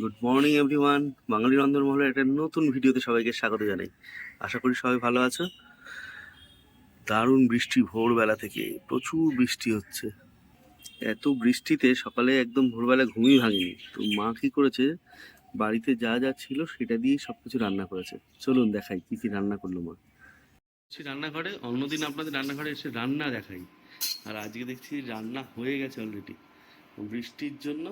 Good morning everyone Bangali রন্ধনমহলের একটা নতুন ভিডিওতে সবাইকে স্বাগত জানাই। আশা করি সবাই ভালো আছো। দারুণ বৃষ্টি ভোরবেলা থেকে। প্রচুর বৃষ্টি হচ্ছে। এত বৃষ্টিতে সকালে একদম ভোরবেলা ঘুমই ভাঙেনি। তো মা কি করেছে? বাড়িতে যা যা ছিল সেটা দিয়েই সব কিছু রান্না করেছে। চলুন দেখাই কি কি রান্না করল মা। সে রান্নাঘরে, অন্যদিন আপনাদের রান্নাঘরে এসে রান্না দেখাই। আর আজকে দেখছি রান্না হয়ে গেছে অলরেডি বৃষ্টির জন্য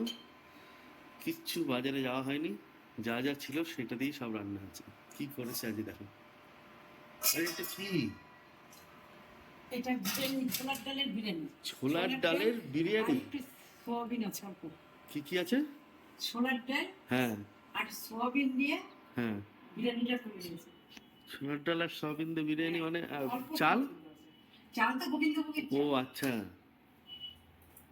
কিচ্ছু বাজারে যাওয়া হয়নি। যা যা ছিল সেটা দিয়েই সব রান্না হচ্ছে। কি করেছে আজকে দেখো। আরে এটা কি? এটা ছোলার ডালের বিরিয়ানি। ছোলার ডালের বিরিয়ানি? সোয়াবিন আছে অল্প। কি কি আছে? ছোলার ডাল হ্যাঁ। আর সোয়াবিন দিয়ে হ্যাঁ। বিরিয়ানিটা করে দিয়েছে। ছোলার ডাল আর সয়াবিন দিয়ে বিরিয়ানি মানে আহ, চাল? চাল তো গোবিন্দভোগের ও আচ্ছা।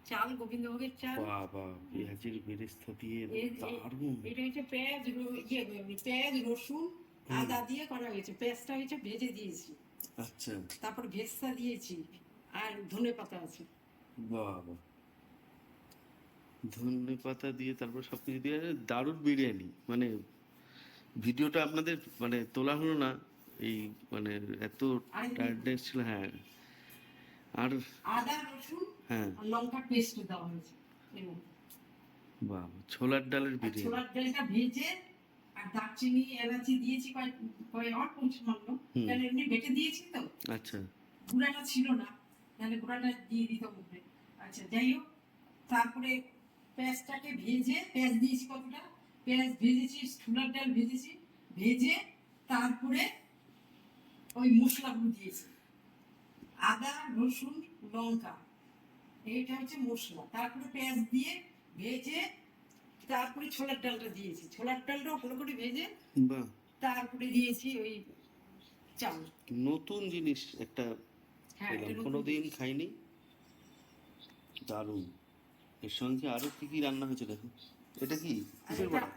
চাল গোবিন্দভোগের চাল। বাবা পেঁয়াজের বেরেস্তা দিয়ে দারুণ। এটা হচ্ছে পেঁয়াজ ইয়ে পেঁয়াজ রসুন আদা দিয়ে করা হয়েছে। পেঁয়াজটা হচ্ছে ভেজে দিয়েছি। আচ্ছা। তারপর ভেজটা দিয়েছি। আর ধনে পাতা আছে। বাবা। ধনে পাতা দিয়ে তারপর সবকিছু দিয়ে দারুণ বিরিয়ানি। মানে ভিডিওটা আপনাদের মানে তোলা হলো না। এই মানে এত টায়ার্ডনেস ছিল হ্যাঁ। আর আদা রসুন হ্যাঁ। লঙ্কা পেস্ট দেওয়া হয়েছে ছোলার ডালের বিরিয়ানি। ছোলার ডালটা ভেজে আর দারচিনি এলাচি দিয়েছি কয়েক কয়েক অল্প সামান্য। কারণ এমনি বেটে দিয়েছি তো? আচ্ছা। গুঁড়াটা ছিল না তাহলে গুঁড়াটা দিয়ে দিতাম উপরে আচ্ছা যাই হোক তারপরে পেঁয়াজটাকে ভেজে পেঁয়াজ দিয়েছি কতটা? পেঁয়াজ ভেজেছি ছোলার ডাল ভেজেছি ভেজে তারপরে ওই মশলাগুলো দিয়েছি। আদা রসুন লঙ্কা। এইটা হচ্ছে মশলা। তারপরে পেঁয়াজ দিয়ে ভেজে তারপরে ছোলার ডালটা দিয়েছি। ছোলার ডালটাও ভালো করে ভেজে তারপরে দিয়েছি ওই চাল নতুন জিনিস একটা হ্যাঁ কোনোদিন খাইনি? দারুণ। এর সঙ্গে আরও কি কি রান্না হয়েছে দেখো? এটা কি?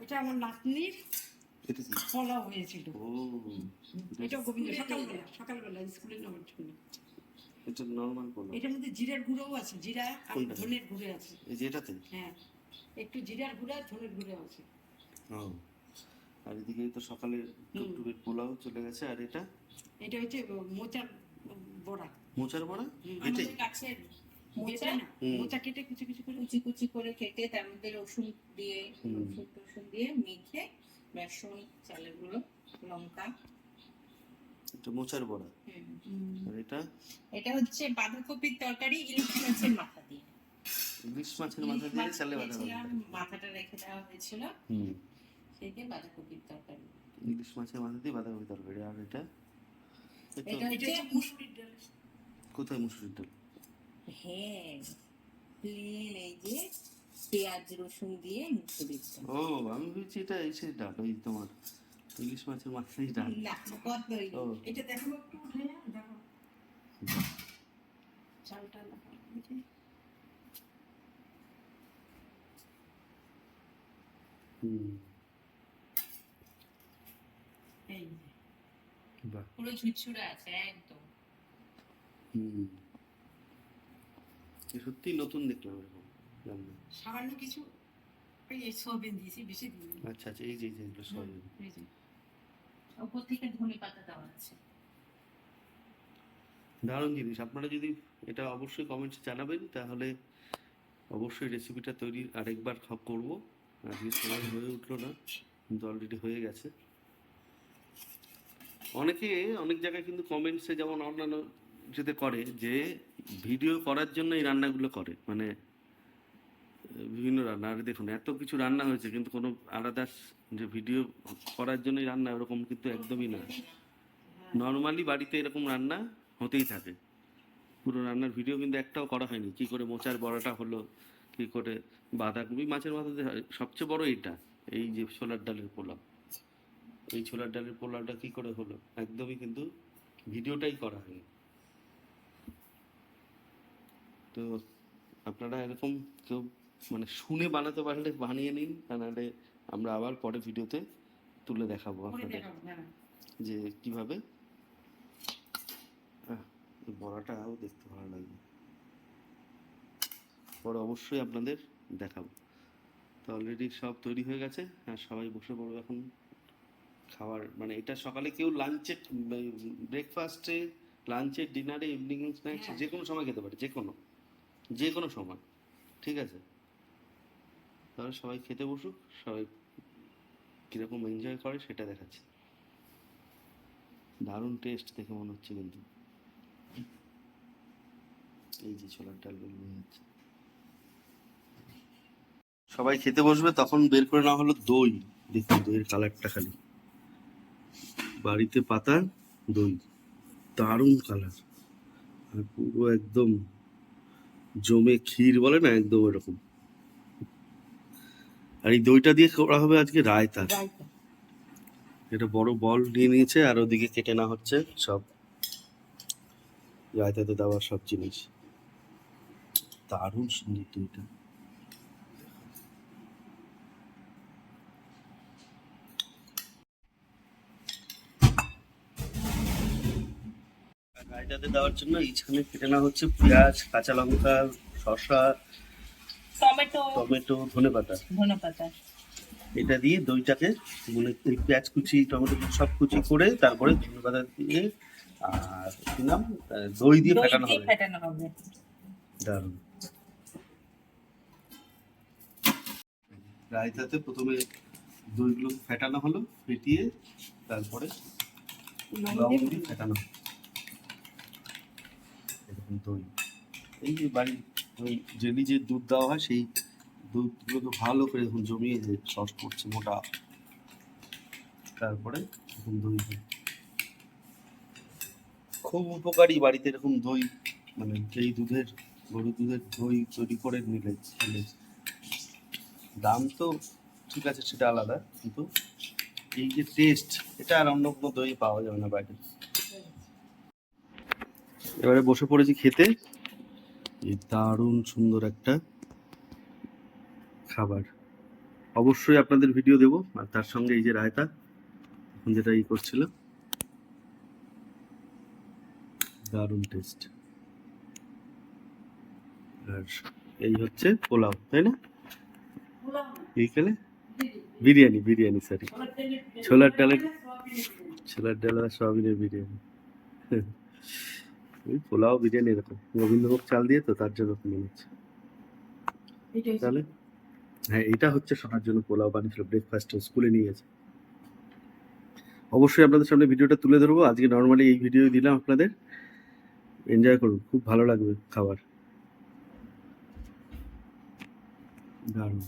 এটা আমার নাতনির এটা কি? পোলাও হয়েছিল। ও এটা গোবিন্দ সকালবেলা সকালবেলা স্কুলে নেওয়ার জন্য। এটা নর্মাল পোলাও এটার মধ্যে জিরার গুঁড়োও আছে জিরা আর ধনের গুঁড়ো আছে। এই যে এটাতে? হ্যাঁ একটু জিরার গুঁড়ো আর ধনের গুঁড়ো আছে। ও আর এদিকে তো সকালে টুকটুকের পোলাও চলে গেছে আর এটা? এটা হচ্ছে মোচার বড়া। মোচার বড়া। এটাই গাছের মোচা? কেটে কুচি কুচি করে কুচি কুচি করে কেটে তার মধ্যে রসুন দিয়ে রসুন টসুন দিয়ে মেখে বেসন চালের গুঁড়ো লঙ্কা এটা মোচার বড়া। আর এটা? এটা হচ্ছে বাঁধাকপির তরকারি ইলিশ মাছের মাথা দিয়ে। ইলিশ মাছের মাথা দিয়ে চালে মাথাটা রেখে দেওয়া হয়েছিল। হুম। বাঁধাকপির তরকারি। ইলিশ মাছের মাথা দিয়ে বাঁধাকপি তরকারি। আর এটা? এটা হচ্ছে মুসুরির ডাল। কোথায় মুসুরির ডাল? হ্যাঁ প্লেন এই যে পেঁয়াজ রসুন দিয়ে মুসুরির ডাল। ও আমি ভেবেছি এটা এসে ডাল ওই তোমার ইলিশ মাছের মাথায় ডাল না কতই ও। এটা দেখো একটু উঠে দেখো চালটা দেখো হুম। এই বাহ। পুরো ঝুরঝুরে আছে একদম। হুম। সত্যি নতুন দেখলাম এরকম রান্না সামান্য কিছু এই সোয়াবিন দিয়েছি বেশি আচ্ছা আচ্ছা এই যে এই যে এগুলো সয়াবিন। এই যে। উপর থেকে ধনে পাতা দেওয়া আছে। দারুণ জিনিস। আপনারা যদি এটা অবশ্যই কমেন্টসে জানাবেন, তাহলে অবশ্যই রেসিপিটা তৈরি আরেকবার করব। আজকে সময় হয়ে উঠল না, কিন্তু অলরেডি হয়ে গেছে। অনেকে, অনেক জায়গায় কিন্তু কমেন্টসে যেমন অন্যান্য যেতে করে যে ভিডিও করার জন্য এই রান্নাগুলো করে। মানে রান্না আর দেখুন, এত কিছু রান্না হয়েছে, কিন্তু কোনো আলাদা যে ভিডিও করার জন্যই রান্না ওরকম কিন্তু একদমই না। নর্মালি বাড়িতে এরকম রান্না হতেই থাকে। পুরো রান্নার ভিডিও কিন্তু একটাও করা হয়নি। কি করে মোচার বড়াটা হলো, কি করে বাঁধাকপি, মাছের মাথা সবচেয়ে বড় এইটা এই যে ছোলার ডালের পোলাও। এই ছোলার ডালের পোলাওটা কি করে হলো, একদমই কিন্তু ভিডিওটাই করা হয়নি। তো আপনারা এরকম কেউ মানে শুনে বানাতে পারলে বানিয়ে নিন আর নাহলে আমরা আবার পরে ভিডিওতে তুলে দেখাবো আপনাদের। হ্যাঁ। যে কীভাবে? বড়াটাও দেখতে ভালো লাগবে। পরে অবশ্যই আপনাদের দেখাবো। তো অলরেডি সব তৈরি হয়ে গেছে আর সবাই বসে পড়বে এখন খাবার মানে এটা সকালে কেউ লাঞ্চে ব্রেকফাস্টে লাঞ্চে ডিনারে ইভিনিং স্ন্যাক্স হ্যাঁ। যে কোনো সময় খেতে পারে যে কোনো যে কোনো সময় ঠিক আছে? তাহলে সবাই খেতে বসুক, সবাই কীরকম এনজয় করে সেটা দেখাচ্ছি। দারুণ টেস্ট দেখে মনে হচ্ছে কিন্তু। এই যে ছোলার ডাল বের হয়ে যাচ্ছে। সবাই খেতে বসবে, তখন বের করে নেওয়া হলো দই। দেখুন দইয়ের কালারটা খালি। বাড়িতে পাতা, দই। দারুণ কালার আর পুরো একদম জমে ক্ষীর বলে না, একদম এরকম আর এই দইটা দিয়ে করা হবে আজকে রায়তা। এটা বড় বল নিয়ে নিয়েছে আর ওদিকে কেটে না হচ্ছে সব। রায়তাতে দেওয়ার সব জিনিস। দারুণ সুন্দর দইটা। রায়তাতে দেওয়ার জন্য এইখানে কেটে না হচ্ছে পেঁয়াজ কাঁচা লঙ্কা শসা টমেটো টমেটো ধনে পাতা। ধনে পাতা। এটা দিয়ে দইটাকে মানে পেঁয়াজ কুচি টমেটো সব কুচি করে তারপরে ধনে পাতা দিয়ে আর কি নাম? দই দিয়ে ফেটানো হবে। ফেটানো হবে। দারুণ। রায়তাতে প্রথমে দইগুলো ফেটানো হলো ফেটিয়ে তারপরে লবণ দিয়ে ফেটানো। এরকম দই। এই যে বাড়ির ওই জেলি যে দুধ দেওয়া হয়, সেই দুধগুলোকে ভালো করে এখন জমিয়ে যে সস করছে মোটা তারপরে এখন দই খুব উপকারী বাড়িতে এরকম দই মানে এই দুধের গরু দুধের দই তৈরি করে নিলে দাম তো ঠিক আছে, সেটা আলাদা, কিন্তু এই যে টেস্ট এটা আর অন্য কোনো দই পাওয়া যাবে না বাইরে এবারে বসে পড়েছি খেতে। এই দারুণ সুন্দর একটা খাবার অবশ্যই আপনাদের ভিডিও দেবো, আর তার সঙ্গে এই যে রায়তা, এখন যেটা ই করছিল দারুণ টেস্ট আর এই হচ্ছে পোলাও, তাই না এইখানে বিরিয়ানি। বিরিয়ানি সরি ছোলার ডালের-। ছোলার ডাল আর সয়াবিনের বিরিয়ানি ওই পোলাও বিরিয়ানি এরকম। গোবিন্দভোগ চাল দিয়ে তো তার জন্য মনে হচ্ছে। এটা তাহলে? হ্যাঁ এটা হচ্ছে শোনার জন্য পোলাও বানিয়েছিল ব্রেকফাস্ট স্কুলে নিয়ে গেছে। অবশ্যই আপনাদের সামনে ভিডিওটা তুলে ধরবো। আজকে নর্মালি এই ভিডিও দিলাম আপনাদের। এনজয় করুন খুব ভালো লাগবে খাবার। দারুণ।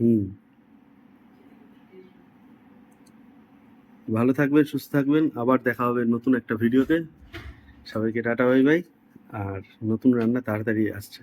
হুম। ভালো থাকবেন, সুস্থ থাকবেন। আবার দেখা হবে নতুন একটা ভিডিওতে। সবাইকে টাটা, বাই বাই। আর নতুন রান্না তাড়াতাড়ি আসছে।